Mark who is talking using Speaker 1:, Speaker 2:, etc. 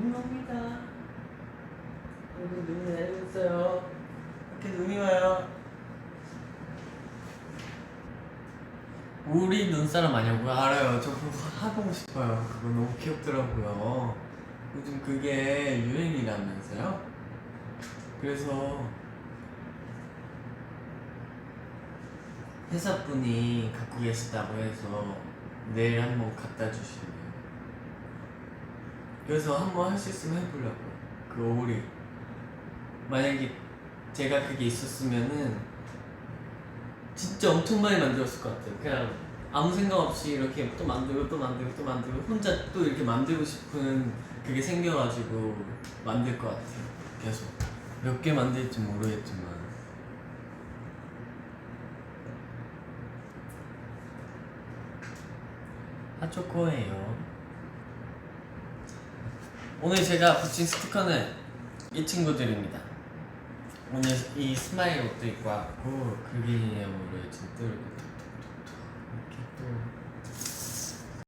Speaker 1: 눈 옵니다. 여기 눈이 내리고 있어요. 이렇게 눈이 와요. 우리 눈사람 아니냐고요? 알아요. 저 그거 하고 싶어요. 그거 너무 귀엽더라고요. 요즘 그게 유행이라면서요? 그래서 회사분이 갖고 계시다고 해서 내일 한번 갖다 주시래요. 그래서 한번 할 수 있으면 해보려고요. 그 오리. 만약에 제가 그게 있었으면은 진짜 엄청 많이 만들었을 것 같아요. 그냥 아무 생각 없이 이렇게 또 만들고 또 만들고 또 만들고 혼자 또 이렇게 만들고 싶은 그게 생겨가지고 만들 것 같아요. 계속 몇 개 만들지 모르겠지만 핫초코예요. 오늘 제가 붙인 스티커는 이 친구들입니다. 오늘 이 스마일 옷도 입고 왔고 그 기념으로 진짜